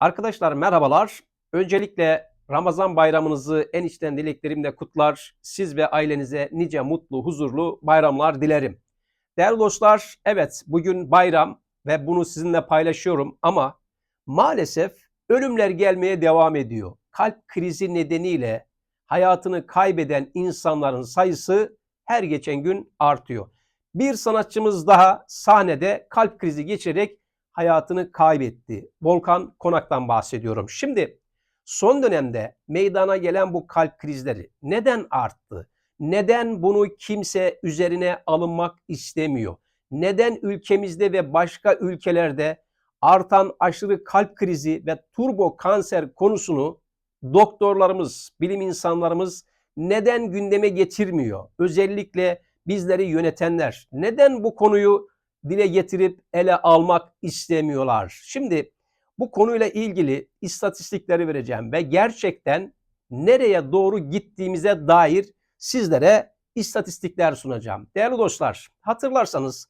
Arkadaşlar merhabalar. Öncelikle Ramazan bayramınızı en içten dileklerimle kutlar. Siz ve ailenize nice mutlu, huzurlu bayramlar dilerim. Değerli dostlar, evet bugün bayram ve bunu sizinle paylaşıyorum ama maalesef ölümler gelmeye devam ediyor. Kalp krizi nedeniyle hayatını kaybeden insanların sayısı her geçen gün artıyor. Bir sanatçımız daha sahnede kalp krizi geçirerek hayatını kaybetti. Volkan Konak'tan bahsediyorum. Şimdi son dönemde meydana gelen bu kalp krizleri neden arttı? Neden bunu kimse üzerine alınmak istemiyor? Neden ülkemizde ve başka ülkelerde artan aşırı kalp krizi ve turbo kanser konusunu doktorlarımız, bilim insanlarımız neden gündeme getirmiyor? Özellikle bizleri yönetenler neden bu konuyu dile getirip ele almak istemiyorlar. Şimdi bu konuyla ilgili istatistikleri vereceğim ve gerçekten nereye doğru gittiğimize dair sizlere istatistikler sunacağım. Değerli dostlar, hatırlarsanız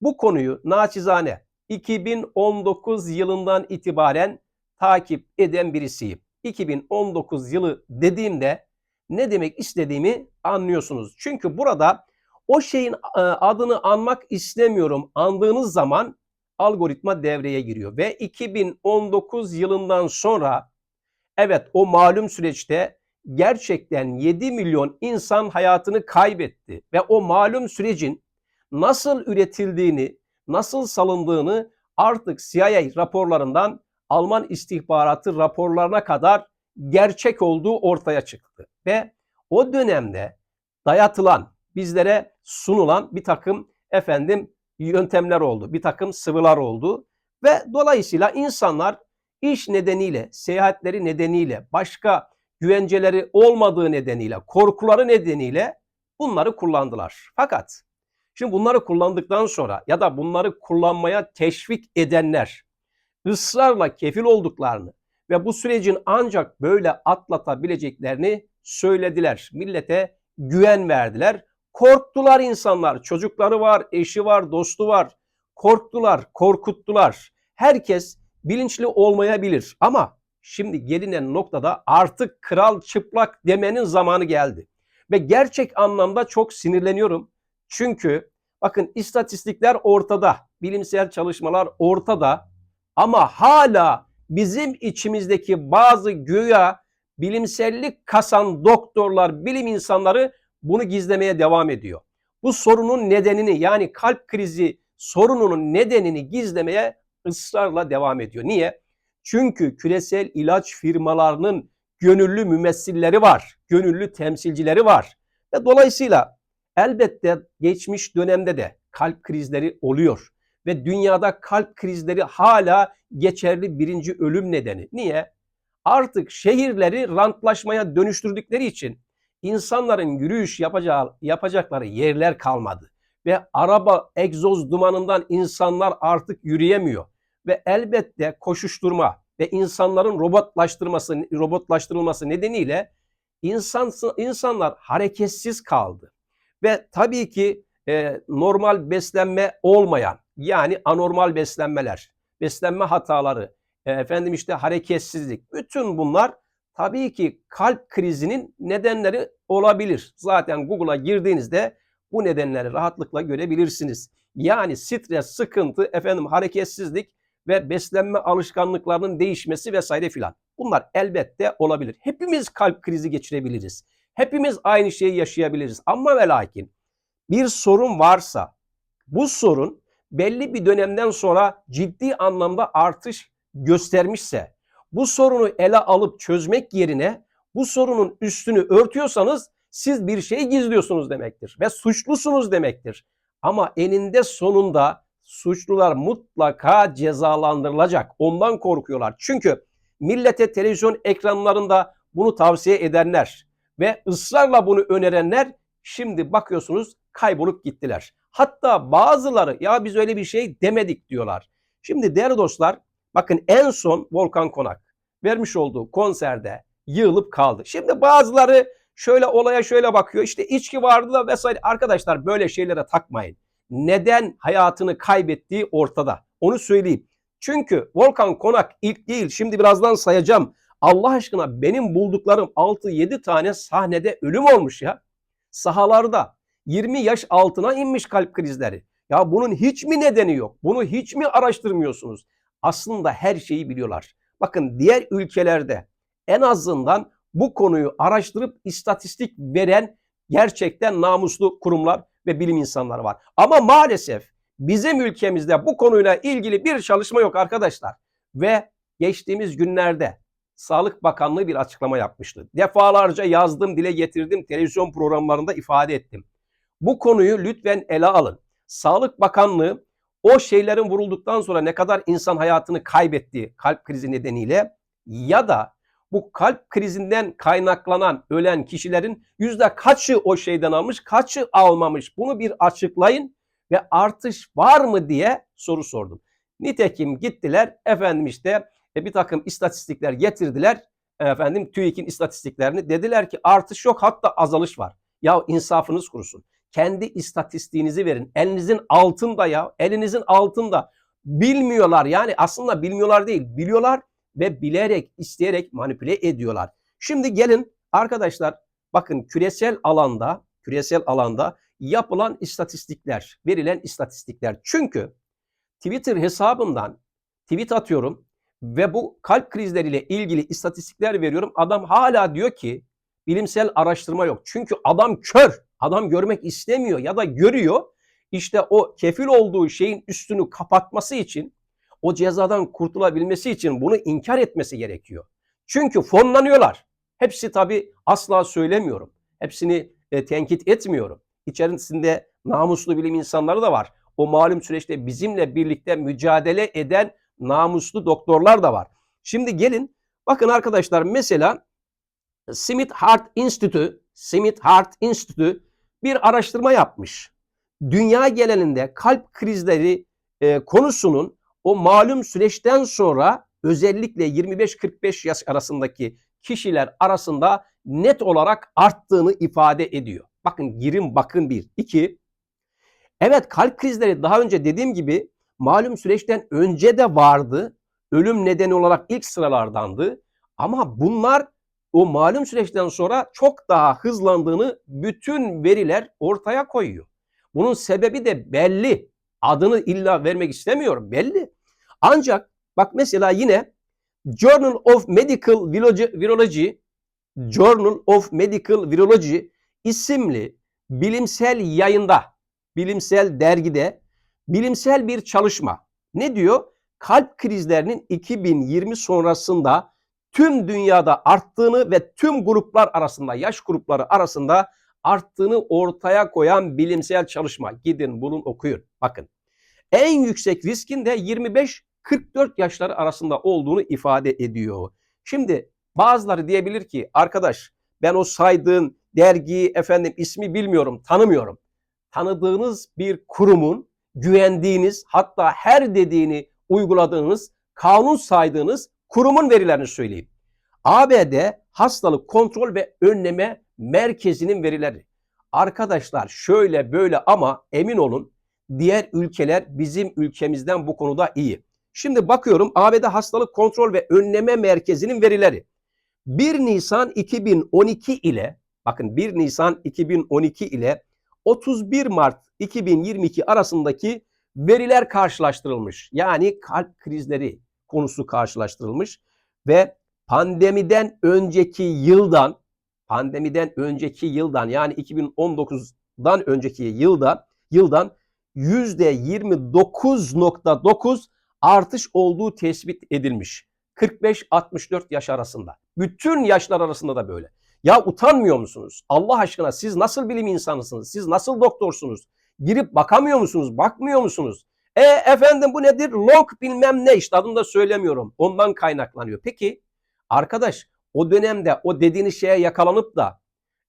bu konuyu naçizane 2019 yılından itibaren takip eden birisiyim. 2019 yılı dediğimde ne demek istediğimi anlıyorsunuz. Çünkü burada o şeyin e, adını anmak istemiyorum. Andığınız zaman algoritma devreye giriyor ve 2019 yılından sonra evet o malum süreçte gerçekten 7 milyon insan hayatını kaybetti ve o malum sürecin nasıl üretildiğini, nasıl salındığını artık CIA raporlarından Alman istihbaratı raporlarına kadar gerçek olduğu ortaya çıktı. Ve o dönemde dayatılan bizlere sunulan bir takım efendim yöntemler oldu. Bir takım sıvılar oldu. Ve dolayısıyla insanlar iş nedeniyle, seyahatleri nedeniyle, başka güvenceleri olmadığı nedeniyle, korkuları nedeniyle bunları kullandılar. Fakat şimdi bunları kullandıktan sonra ya da bunları kullanmaya teşvik edenler ısrarla kefil olduklarını ve bu sürecin ancak böyle atlatabileceklerini söylediler. Millete güven verdiler. Korktular insanlar. Çocukları var, eşi var, dostu var. Korktular, korkuttular. Herkes bilinçli olmayabilir ama şimdi gelinen noktada artık kral çıplak demenin zamanı geldi. Ve gerçek anlamda çok sinirleniyorum. Çünkü bakın istatistikler ortada, bilimsel çalışmalar ortada ama hala bizim içimizdeki bazı güya bilimsellik kasan doktorlar, bilim insanları bunu gizlemeye devam ediyor. Bu sorunun nedenini yani kalp krizi sorununun nedenini gizlemeye ısrarla devam ediyor. Niye? Çünkü küresel ilaç firmalarının gönüllü mümessilleri var, gönüllü temsilcileri var. Ve dolayısıyla elbette geçmiş dönemde de kalp krizleri oluyor. Ve dünyada kalp krizleri hala geçerli birinci ölüm nedeni. Niye? Artık şehirleri rantlaşmaya dönüştürdükleri için insanların yürüyüş yapacağı, yapacakları yerler kalmadı. Ve araba egzoz dumanından insanlar artık yürüyemiyor. Ve elbette koşuşturma ve insanların robotlaştırması, robotlaştırılması nedeniyle insan, insanlar hareketsiz kaldı. Ve tabii ki e, normal beslenme olmayan yani anormal beslenmeler, beslenme hataları, e, efendim işte hareketsizlik bütün bunlar tabii ki kalp krizinin nedenleri olabilir. Zaten Google'a girdiğinizde bu nedenleri rahatlıkla görebilirsiniz. Yani stres, sıkıntı, efendim hareketsizlik ve beslenme alışkanlıklarının değişmesi vesaire filan. Bunlar elbette olabilir. Hepimiz kalp krizi geçirebiliriz. Hepimiz aynı şeyi yaşayabiliriz. Ama ve lakin bir sorun varsa bu sorun belli bir dönemden sonra ciddi anlamda artış göstermişse bu sorunu ele alıp çözmek yerine bu sorunun üstünü örtüyorsanız siz bir şey gizliyorsunuz demektir ve suçlusunuz demektir. Ama eninde sonunda suçlular mutlaka cezalandırılacak. Ondan korkuyorlar. Çünkü millete televizyon ekranlarında bunu tavsiye edenler ve ısrarla bunu önerenler şimdi bakıyorsunuz kaybolup gittiler. Hatta bazıları ya biz öyle bir şey demedik diyorlar. Şimdi değerli dostlar bakın en son Volkan Konak vermiş olduğu konserde yığılıp kaldı. Şimdi bazıları şöyle olaya şöyle bakıyor. İşte içki vardı da vesaire. Arkadaşlar böyle şeylere takmayın. Neden hayatını kaybettiği ortada. Onu söyleyeyim. Çünkü Volkan Konak ilk değil. Şimdi birazdan sayacağım. Allah aşkına benim bulduklarım 6-7 tane sahnede ölüm olmuş ya. Sahalarda 20 yaş altına inmiş kalp krizleri. Ya bunun hiç mi nedeni yok? Bunu hiç mi araştırmıyorsunuz? Aslında her şeyi biliyorlar. Bakın diğer ülkelerde en azından bu konuyu araştırıp istatistik veren gerçekten namuslu kurumlar ve bilim insanları var. Ama maalesef bizim ülkemizde bu konuyla ilgili bir çalışma yok arkadaşlar. Ve geçtiğimiz günlerde Sağlık Bakanlığı bir açıklama yapmıştı. Defalarca yazdım, dile getirdim, televizyon programlarında ifade ettim. Bu konuyu lütfen ele alın. Sağlık Bakanlığı o şeylerin vurulduktan sonra ne kadar insan hayatını kaybetti kalp krizi nedeniyle ya da bu kalp krizinden kaynaklanan ölen kişilerin yüzde kaçı o şeyden almış, kaçı almamış bunu bir açıklayın ve artış var mı diye soru sordum. Nitekim gittiler efendim işte e, bir takım istatistikler getirdiler. Efendim TÜİK'in istatistiklerini dediler ki artış yok hatta azalış var. Ya insafınız kurusun. Kendi istatistiğinizi verin. Elinizin altında ya. Elinizin altında. Bilmiyorlar yani aslında bilmiyorlar değil. Biliyorlar ve bilerek, isteyerek manipüle ediyorlar. Şimdi gelin arkadaşlar bakın küresel alanda, küresel alanda yapılan istatistikler, verilen istatistikler. Çünkü Twitter hesabımdan tweet atıyorum ve bu kalp krizleriyle ilgili istatistikler veriyorum. Adam hala diyor ki bilimsel araştırma yok. Çünkü adam kör. Adam görmek istemiyor ya da görüyor. İşte o kefil olduğu şeyin üstünü kapatması için o cezadan kurtulabilmesi için bunu inkar etmesi gerekiyor. Çünkü fonlanıyorlar. Hepsi tabi asla söylemiyorum. Hepsini e, tenkit etmiyorum. İçerisinde namuslu bilim insanları da var. O malum süreçte bizimle birlikte mücadele eden namuslu doktorlar da var. Şimdi gelin bakın arkadaşlar mesela Smith Heart Institute, Smith Heart Institute bir araştırma yapmış. Dünya genelinde kalp krizleri e, konusunun o malum süreçten sonra özellikle 25-45 yaş arasındaki kişiler arasında net olarak arttığını ifade ediyor. Bakın girin bakın bir. iki. Evet kalp krizleri daha önce dediğim gibi malum süreçten önce de vardı. Ölüm nedeni olarak ilk sıralardandı. Ama bunlar o malum süreçten sonra çok daha hızlandığını bütün veriler ortaya koyuyor. Bunun sebebi de belli. Adını illa vermek istemiyorum. Belli. Ancak bak mesela yine Journal of Medical Virology Journal of Medical Virology isimli bilimsel yayında, bilimsel dergide bilimsel bir çalışma. Ne diyor? Kalp krizlerinin 2020 sonrasında tüm dünyada arttığını ve tüm gruplar arasında, yaş grupları arasında arttığını ortaya koyan bilimsel çalışma. Gidin bulun okuyun. Bakın. En yüksek riskin de 25-44 yaşları arasında olduğunu ifade ediyor. Şimdi bazıları diyebilir ki arkadaş ben o saydığın dergi efendim ismi bilmiyorum, tanımıyorum. Tanıdığınız bir kurumun güvendiğiniz hatta her dediğini uyguladığınız, kanun saydığınız kurumun verilerini söyleyeyim. ABD Hastalık Kontrol ve Önleme Merkezi'nin verileri. Arkadaşlar şöyle böyle ama emin olun diğer ülkeler bizim ülkemizden bu konuda iyi. Şimdi bakıyorum ABD Hastalık Kontrol ve Önleme Merkezi'nin verileri. 1 Nisan 2012 ile bakın 1 Nisan 2012 ile 31 Mart 2022 arasındaki veriler karşılaştırılmış. Yani kalp krizleri konusu karşılaştırılmış ve pandemiden önceki yıldan pandemiden önceki yıldan yani 2019'dan önceki yılda yıldan %29.9 artış olduğu tespit edilmiş. 45-64 yaş arasında. Bütün yaşlar arasında da böyle. Ya utanmıyor musunuz? Allah aşkına siz nasıl bilim insanısınız? Siz nasıl doktorsunuz? Girip bakamıyor musunuz? Bakmıyor musunuz? E efendim bu nedir? Long bilmem ne işte adını da söylemiyorum. Ondan kaynaklanıyor. Peki arkadaş o dönemde o dediğiniz şeye yakalanıp da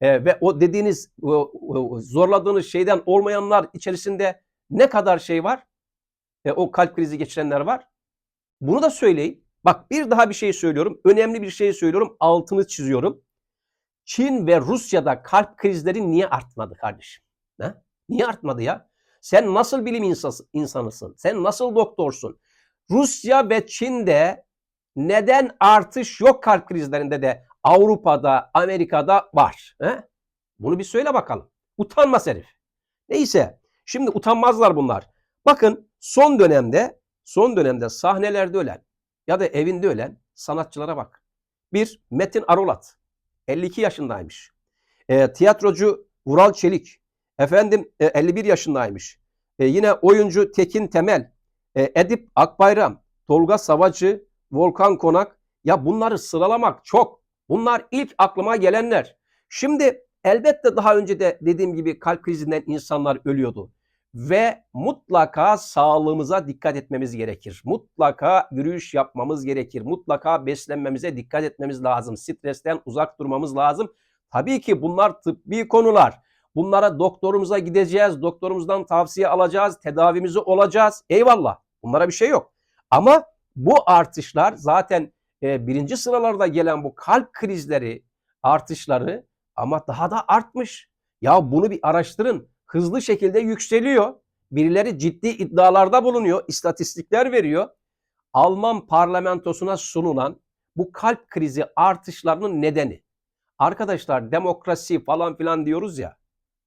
e, ve o dediğiniz o, o, zorladığınız şeyden olmayanlar içerisinde ne kadar şey var? E, o kalp krizi geçirenler var. Bunu da söyleyin. Bak bir daha bir şey söylüyorum. Önemli bir şey söylüyorum. Altını çiziyorum. Çin ve Rusya'da kalp krizleri niye artmadı kardeşim? Ne? Niye artmadı ya? Sen nasıl bilim insanısın? Sen nasıl doktorsun? Rusya ve Çin'de neden artış yok kalp krizlerinde de Avrupa'da, Amerika'da var? He? Bunu bir söyle bakalım. Utanmaz herif. Neyse şimdi utanmazlar bunlar. Bakın son dönemde son dönemde sahnelerde ölen ya da evinde ölen sanatçılara bak. Bir Metin Arolat 52 yaşındaymış. E, tiyatrocu Vural Çelik efendim e, 51 yaşındaymış. E, yine oyuncu Tekin Temel, e, Edip Akbayram, Tolga Savacı, Volkan Konak. Ya bunları sıralamak çok. Bunlar ilk aklıma gelenler. Şimdi elbette daha önce de dediğim gibi kalp krizinden insanlar ölüyordu. Ve mutlaka sağlığımıza dikkat etmemiz gerekir. Mutlaka yürüyüş yapmamız gerekir. Mutlaka beslenmemize dikkat etmemiz lazım. Stresten uzak durmamız lazım. Tabii ki bunlar tıbbi konular. Bunlara doktorumuza gideceğiz, doktorumuzdan tavsiye alacağız, tedavimizi olacağız. Eyvallah. Bunlara bir şey yok. Ama bu artışlar zaten e, birinci sıralarda gelen bu kalp krizleri artışları ama daha da artmış. Ya bunu bir araştırın. Hızlı şekilde yükseliyor. Birileri ciddi iddialarda bulunuyor, istatistikler veriyor. Alman parlamentosuna sunulan bu kalp krizi artışlarının nedeni. Arkadaşlar demokrasi falan filan diyoruz ya.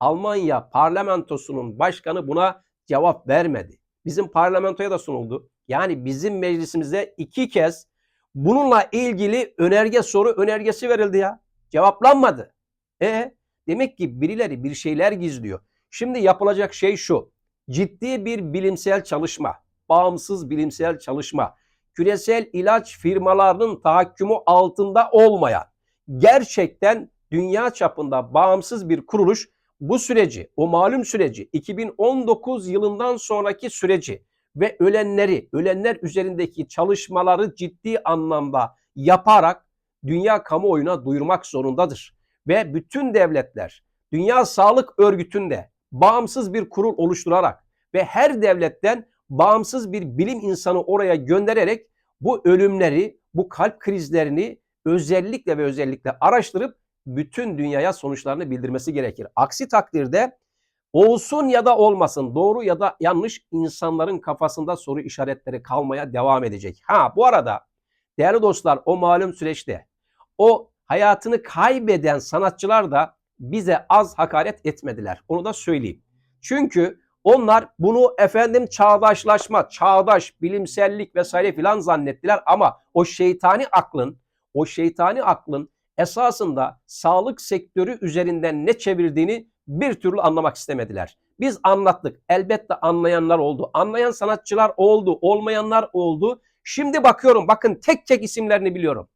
Almanya parlamentosunun başkanı buna cevap vermedi. Bizim parlamentoya da sunuldu. Yani bizim meclisimize iki kez bununla ilgili önerge soru önergesi verildi ya. Cevaplanmadı. E demek ki birileri bir şeyler gizliyor. Şimdi yapılacak şey şu. Ciddi bir bilimsel çalışma, bağımsız bilimsel çalışma, küresel ilaç firmalarının tahakkümü altında olmayan, gerçekten dünya çapında bağımsız bir kuruluş bu süreci, o malum süreci, 2019 yılından sonraki süreci ve ölenleri, ölenler üzerindeki çalışmaları ciddi anlamda yaparak dünya kamuoyuna duyurmak zorundadır. Ve bütün devletler Dünya Sağlık Örgütü'nde bağımsız bir kurul oluşturarak ve her devletten bağımsız bir bilim insanı oraya göndererek bu ölümleri, bu kalp krizlerini özellikle ve özellikle araştırıp bütün dünyaya sonuçlarını bildirmesi gerekir. Aksi takdirde olsun ya da olmasın, doğru ya da yanlış insanların kafasında soru işaretleri kalmaya devam edecek. Ha bu arada değerli dostlar o malum süreçte o hayatını kaybeden sanatçılar da bize az hakaret etmediler. Onu da söyleyeyim. Çünkü onlar bunu efendim çağdaşlaşma, çağdaş, bilimsellik vesaire filan zannettiler ama o şeytani aklın, o şeytani aklın esasında sağlık sektörü üzerinden ne çevirdiğini bir türlü anlamak istemediler. Biz anlattık. Elbette anlayanlar oldu. Anlayan sanatçılar oldu. Olmayanlar oldu. Şimdi bakıyorum. Bakın tek tek isimlerini biliyorum.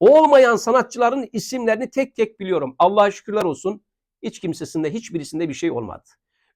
Olmayan sanatçıların isimlerini tek tek biliyorum. Allah'a şükürler olsun. Hiç kimsesinde hiçbirisinde bir şey olmadı.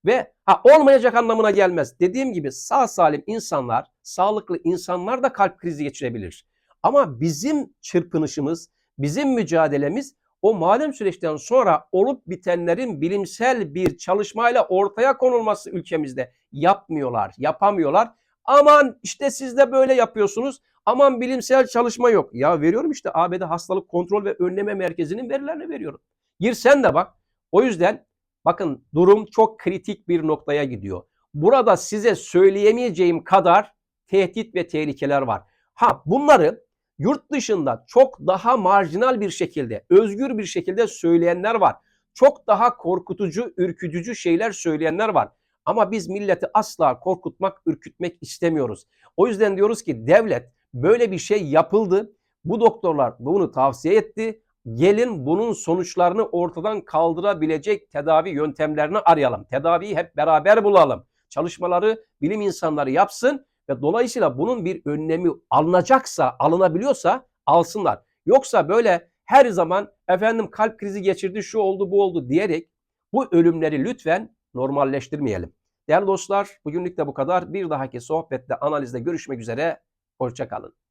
Ve ha olmayacak anlamına gelmez. Dediğim gibi sağ salim insanlar, sağlıklı insanlar da kalp krizi geçirebilir. Ama bizim çırpınışımız, bizim mücadelemiz o malum süreçten sonra olup bitenlerin bilimsel bir çalışmayla ortaya konulması ülkemizde yapmıyorlar, yapamıyorlar. Aman işte siz de böyle yapıyorsunuz. Aman bilimsel çalışma yok. Ya veriyorum işte ABD Hastalık Kontrol ve Önleme Merkezi'nin verilerini veriyorum. Gir sen de bak. O yüzden bakın durum çok kritik bir noktaya gidiyor. Burada size söyleyemeyeceğim kadar tehdit ve tehlikeler var. Ha bunları yurt dışında çok daha marjinal bir şekilde, özgür bir şekilde söyleyenler var. Çok daha korkutucu, ürkütücü şeyler söyleyenler var. Ama biz milleti asla korkutmak, ürkütmek istemiyoruz. O yüzden diyoruz ki devlet böyle bir şey yapıldı. Bu doktorlar bunu tavsiye etti. Gelin bunun sonuçlarını ortadan kaldırabilecek tedavi yöntemlerini arayalım. Tedaviyi hep beraber bulalım. Çalışmaları bilim insanları yapsın ve dolayısıyla bunun bir önlemi alınacaksa, alınabiliyorsa alsınlar. Yoksa böyle her zaman efendim kalp krizi geçirdi, şu oldu, bu oldu diyerek bu ölümleri lütfen normalleştirmeyelim. Değerli dostlar bugünlük de bu kadar. Bir dahaki sohbette, analizde görüşmek üzere. Hoşçakalın.